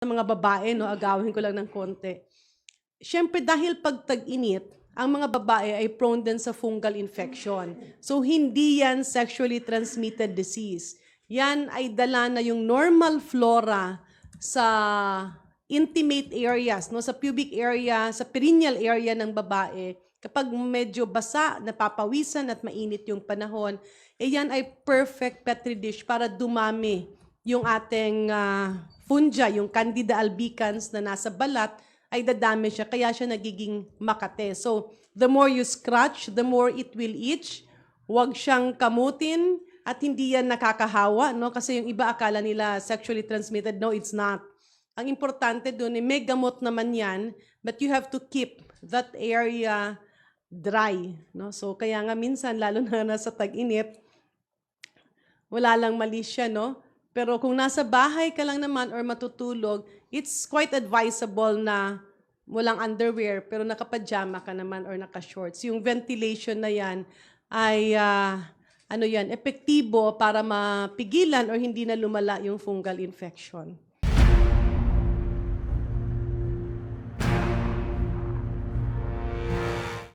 sa mga babae, no, agawin ko lang ng konti. Siyempre, dahil pag tag-init, ang mga babae ay prone din sa fungal infection. So, hindi yan sexually transmitted disease. Yan ay dala na yung normal flora sa intimate areas, no, sa pubic area, sa perineal area ng babae. Kapag medyo basa, napapawisan at mainit yung panahon, eh yan ay perfect petri dish para dumami yung ating ah, fungi, yung Candida albicans na nasa balat, ay dadami siya, kaya siya nagiging makate. So, the more you scratch, the more it will itch. Huwag siyang kamutin at hindi yan nakakahawa, no? Kasi yung iba akala nila sexually transmitted. No, it's not. Ang importante doon, eh, may gamot naman yan, but you have to keep that area dry, no? So, kaya nga minsan, lalo na nasa tag-init, wala lang mali siya, no? Pero kung nasa bahay ka lang naman or matutulog, it's quite advisable na walang underwear pero nakapajama ka naman or naka-shorts. Yung ventilation na yan ay ah, ano yan, epektibo para mapigilan or hindi na lumala yung fungal infection.